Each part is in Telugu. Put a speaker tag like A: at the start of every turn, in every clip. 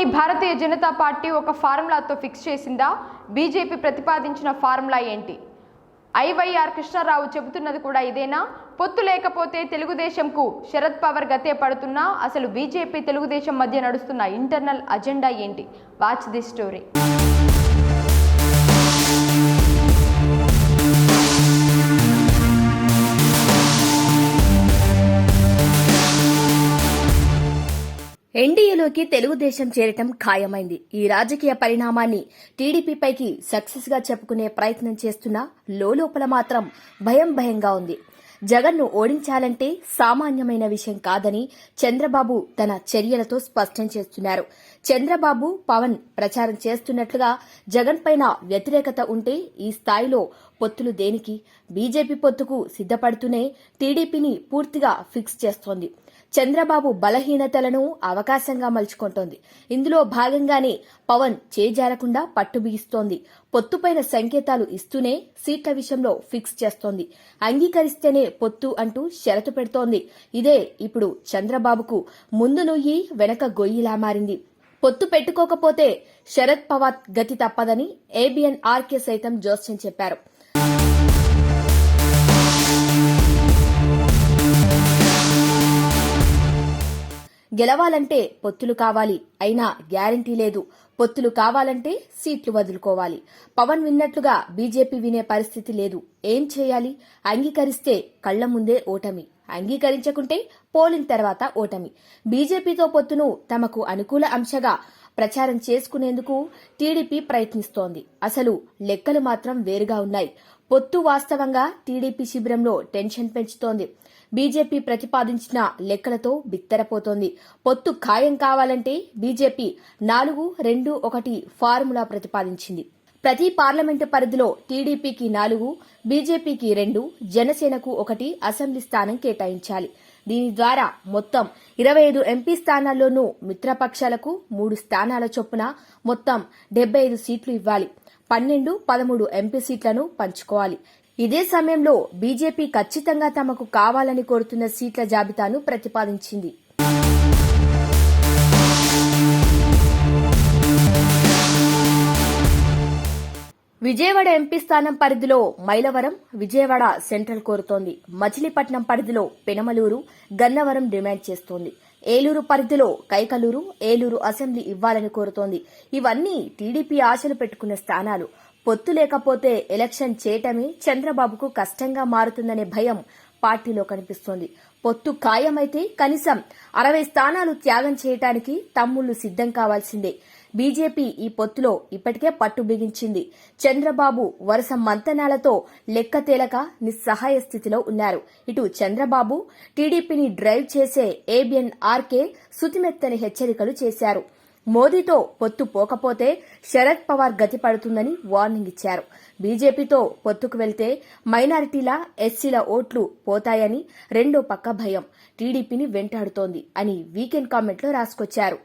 A: పొత్తుని భారతీయ జనతా పార్టీ ఒక ఫార్ములాతో ఫిక్స్ చేసిందా? బీజేపీ ప్రతిపాదించిన ఫార్ములా ఏంటి? ఐవైఆర్ కృష్ణారావు చెబుతున్నది కూడా ఇదేనా? పొత్తు లేకపోతే తెలుగుదేశంకు శరద్ పవార్ గతే పడుతున్నా? అసలు బీజేపీ తెలుగుదేశం మధ్య నడుస్తున్న ఇంటర్నల్ అజెండా ఏంటి? Watch the story.
B: ఎన్డీఏలోకి తెలుగుదేశం చేరటం ఖాయమైంది. ఈ రాజకీయ పరిణామాన్ని టీడీపీపైకి సక్సెస్గా చెప్పుకునే ప్రయత్నం చేస్తున్నా లోపల మాత్రం భయం భయంగా ఉంది. జగన్ను ఓడించాలంటే సామాన్యమైన విషయం కాదని చంద్రబాబు తన చర్యలతో స్పష్టం చేస్తున్నారు. చంద్రబాబు పవన్ ప్రచారం చేస్తున్నట్లుగా జగన్ పైన వ్యతిరేకత ఉంటే ఈ స్థాయిలో పొత్తులు దేనికి? బీజేపీ పొత్తుకు సిద్ధపడుతూనే టీడీపీని పూర్తిగా ఫిక్స్ చేస్తోంది. చంద్రబాబు బలహీనతలను అవకాశంగా మలుచుకుంటోంది. ఇందులో భాగంగానే పవన్ చేజారకుండా పట్టు బిగిస్తోంది. పొత్తుపైన సంకేతాలు ఇస్తూనే సీట్ల విషయంలో ఫిక్స్ చేస్తోంది. అంగీకరిస్తేనే పొత్తు అంటూ షరతు పెడుతోంది. ఇదే ఇప్పుడు చంద్రబాబుకు ముందు నుయ్యి వెనక గొయ్యిలా మారింది. పొత్తు పెట్టుకోకపోతే శరద్ పవార్ గతి తప్పదని ఏబిఎన్ ఆర్కే సైతం జోస్యం చెప్పారు. గెలవాలంటే పొత్తులు కావాలి. అయినా గ్యారంటీ లేదు. పొత్తులు కావాలంటే సీట్లు వదులుకోవాలి. పవన్ విన్నట్లుగా బీజేపీ వినే పరిస్థితి లేదు. ఏం చేయాలి? అంగీకరిస్తే కళ్ళ ముందే ఓటమి. అంగీకరించకుంటే పోలింగ్ తర్వాత ఓటమి. బీజేపీతో పొత్తును తమకు అనుకూల అంశగా ప్రచారం చేసుకునేందుకు టీడీపీ ప్రయత్నిస్తోంది. అసలు లెక్కలు మాత్రం వేరుగా ఉన్నాయి. పొత్తు వాస్తవంగా టీడీపీ శిబిరంలో టెన్షన్ పెంచుతోంది. బీజేపీ ప్రతిపాదించిన లెక్కలతో బిత్తరపోతోంది. పొత్తు ఖాయం కావాలంటే బీజేపీ నాలుగు రెండు ఒకటి ఫార్ములా ప్రతిపాదించింది. ప్రతి పార్లమెంటు పరిధిలో టీడీపీకి నాలుగు బీజేపీకి రెండు జనసేనకు ఒకటి అసెంబ్లీ స్థానం కేటాయించాలి. దీని ద్వారా మొత్తం ఇరవై ఐదు ఎంపీ స్థానాల్లోనూ మిత్రపక్షాలకు మూడు స్థానాల చొప్పున మొత్తం డెబ్బై ఐదు సీట్లు ఇవ్వాలి. పన్నెండు పదమూడు ఎంపీ సీట్లను పంచుకోవాలి. ఇదే సమయంలో బీజేపీ ఖచ్చితంగా తమకు కావాలని కోరుతున్న సీట్ల జాబితాను ప్రతిపాదించింది. విజయవాడ ఎంపీ స్థానం పరిధిలో మైలవరం విజయవాడ సెంట్రల్ కోరుతోంది. మచిలీపట్నం పరిధిలో పెనమలూరు గన్నవరం డిమాండ్ చేస్తోంది. ఏలూరు పరిధిలో కైకలూరు ఏలూరు అసెంబ్లీ ఇవ్వాలని కోరుతోంది. ఇవన్నీ టీడీపీ ఆశలు పెట్టుకున్న స్థానాలు. పొత్తు లేకపోతే ఎలక్షన్ చేయటమే చంద్రబాబుకు కష్టంగా మారుతుందనే భయం పార్టీలో కనిపిస్తోంది. పొత్తు ఖాయమైతే కనీసం అరవై స్థానాలు త్యాగం చేయటానికి తమ్ముళ్ళు సిద్దం కావాల్సిందే. బీజేపీ ఈ పొత్తులో ఇప్పటికే పట్టు బిగించింది. చంద్రబాబు వరుస మంతనాలతో లెక్క తేలక నిస్సహాయ స్థితిలో ఉన్నారు. ఇటు చంద్రబాబు టీడీపీని డ్రైవ్ చేసే ఏబిఎన్ ఆర్కే సుతిమెత్తని హెచ్చరికలు చేశారు. మోదీతో పొత్తు పోకపోతే శరద్ పవార్ గతి పడుతుందని వార్నింగ్ ఇచ్చారు. బీజేపీతో పొత్తుకు వెళ్తే మైనారిటీల ఎస్సీల ఓట్లు పోతాయని రెండో పక్క భయం. టీడీపీని వెంటాడుతోంది అని వీకెండ్ కామెంట్లో రాసుకొచ్చారు.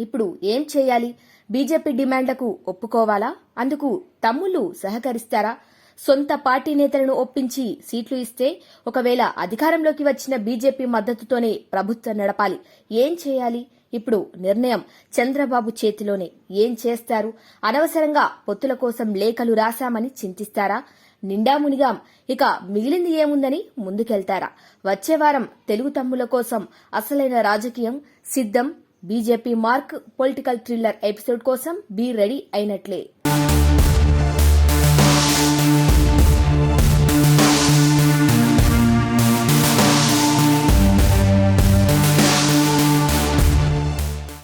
B: ఇప్పుడు ఏం చేయాలి? బీజేపీ డిమాండ్లకు ఒప్పుకోవాలా? అందుకు తమ్ముళ్ళు సహకరిస్తారా? సొంత పార్టీ నేతలను ఒప్పించి సీట్లు ఇస్తే ఒకవేళ అధికారంలోకి వచ్చిన బీజేపీ మద్దతుతోనే ప్రభుత్వం నడపాలి. ఏం చేయాలి? ఇప్పుడు నిర్ణయం. చంద్రబాబు చేతిలోనే. ఏం చేస్తారు? అనవసరంగా పొత్తుల కోసం లేఖలు రాశామని చింతిస్తారా? నిండా మునిగాం. ఇక మిగిలింది ఏముందని ముందుకెళ్తారా? వచ్చే వారం తెలుగు తమ్ముల కోసం అసలైన రాజకీయం సిద్ధం. BJP mark political thriller episode కోసం బీ రెడీ అయినట్లే.